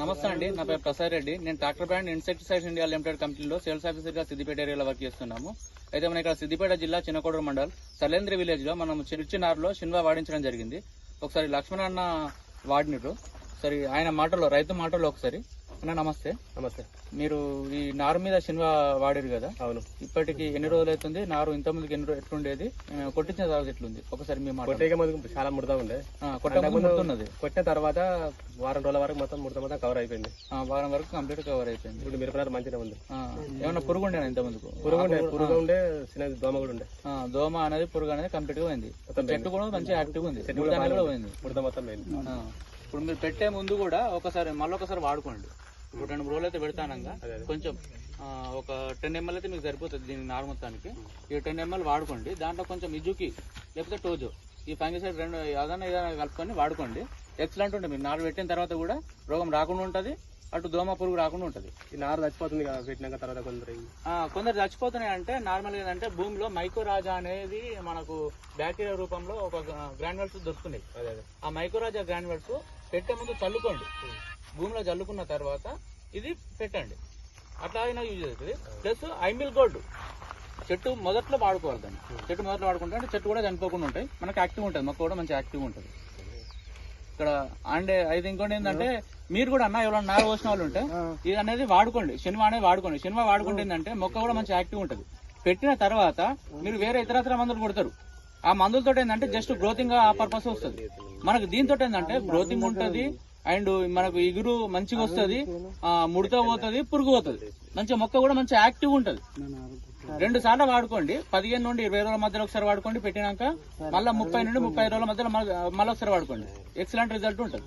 నమస్తే అండి నా పేరు ప్రసాద్ రెడ్డి. నేను tractor brand insecticides India limited కంపెనీలో సేల్స్ ఆఫీసర్గా సిద్దిపేట ఏరియాలో వర్క్ చేస్తున్నాము. అయితే మన ఇక్కడ సిద్దిపేట జిల్లా చిన్నకోడూరు మండల్ సలేంద్రి విలేజ్లో మనం చిరుచినారులో షిన్వా వాడించడం జరిగింది. ఒకసారి లక్ష్మణ అన్న వాడినట్టు సరే ఆయన మాటలో రైతు మాటలో ఒకసారి. అన్న నమస్తే. నమస్తే. మీరు ఈ నారు మీద షిన్వా వాడారు కదా? అవును. ఇప్పటికి ఎన్ని రోజులు అవుతుంది? నారు ఇంత ముందుకి ఎన్ని రోజులు ఎట్లుండేది? కొట్టించిన తర్వాత ఎట్లుంది? ఒకసారి మీ మాట కొట్టేక ముందు చాలా ముడత ఉండే. కొట్ట ముందు ఉన్నది కొట్టిన తర్వాత వారం రోజుల వరకు మొత్తం ముడత మొత్తం కవర్ అయిపోయింది. వారం వరకు కంప్లీట్ కవర్ అయిపోయింది. ఇప్పుడు మిరపనారు మంచిగా ఉంది. ఏమన్నా పురుగు ఉండేనా ఇంత ముందుకు? పురుగు ఉండే పురుగు ఉండే చిన్న దోమ కూడా ఉండే. దోమ అనేది పురుగు అనేది కంప్లీట్గా పోయింది. చెట్టు కూడా మంచిగా యాక్టివ్ ఉంది. చెట్టు ముడత కూడా పోయింది. ముడత మొత్తం పోయింది. ఇప్పుడు మీరు పెట్టే ముందు కూడా ఒకసారి మళ్ళీ ఒకసారి వాడుకోండి. ఇప్పుడు రెండు మూడు రోజులు అయితే పెడతానంగా. కొంచెం ఒక టెన్ ఎంఎల్ అయితే మీకు సరిపోతుంది దీని నారు మొత్తానికి. ఈ టెన్ ఎంఎల్ వాడుకోండి. దాంట్లో కొంచెం ఇజుకి లేకపోతే టోజో. ఈ ఫంగిసైడ్ రెండు ఏదైనా ఏదైనా కలుపుకొని వాడుకోండి. ఎక్సలెంట్ ఉంటుంది. మీరు నారు పెట్టిన తర్వాత కూడా రోగం రాకుండా ఉంటుంది. అటు దోమ పురుగు రాకుండా ఉంటుంది. ఈ నారు చచ్చిపోతుంది కదా పెట్టినాక తర్వాత కొందరు కొందరు చచ్చిపోతున్నాయి అంటే నార్మల్ ఏంటంటే భూమిలో మైకోరాజా అనేది మనకు బ్యాక్టీరియా రూపంలో ఒక గ్రాన్యువల్స్ దొరుకుతున్నాయి. ఆ మైకోరాజా గ్రాన్యువల్స్ పెట్టే ముందు చల్లుకోండి. భూమిలో చల్లుకున్న తర్వాత ఇది పెట్టండి. అట్లా అయినా యూజ్ అవుతుంది ప్లస్ ఐమిల్ గోల్డ్. చెట్టు మొదట్లో వాడుకోవాలి దాన్ని. చెట్టు మొదట్లో వాడుకుంటే అంటే చెట్టు కూడా చనిపోకుండా ఉంటాయి. మనకి యాక్టివ్ ఉంటుంది. మొక్క కూడా మంచి యాక్టివ్ ఉంటుంది. ఇక్కడ అండ్ అయితే ఇంకోటి ఏంటంటే మీరు కూడా అన్న ఎవరైనా నారు పోసిన వాళ్ళు ఉంటే ఇది అనేది వాడుకోండి. శనివా అనేది వాడుకోండి. శనివా వాడుకుంటే ఏంటంటే మొక్క కూడా మంచి యాక్టివ్ ఉంటుంది. పెట్టిన తర్వాత మీరు వేరే ఇతరత్ర మందులు కొడతారు. ఆ మందులతో ఏంటంటే జస్ట్ గ్రోతింగ్ ఆ పర్పస్ వస్తుంది. మనకు దీంతో ఏంటంటే గ్రోతింగ్ ఉంటుంది అండ్ మనకు ఇగురు మంచిగా వస్తుంది ముడత పోతుంది పురుగు పోతుంది. మంచి మొక్క కూడా మంచి యాక్టివ్ ఉంటది. రెండు సార్లు వాడుకోండి. పదిహేను నుండి ఇరవై రోజుల మధ్యలో ఒకసారి వాడుకోండి పెట్టినాక మళ్ళీ ముప్పై నుండి ముప్పై రోజుల మధ్యలో మళ్ళీ ఒకసారి వాడుకోండి. ఎక్సలెంట్ రిజల్ట్ ఉంటుంది.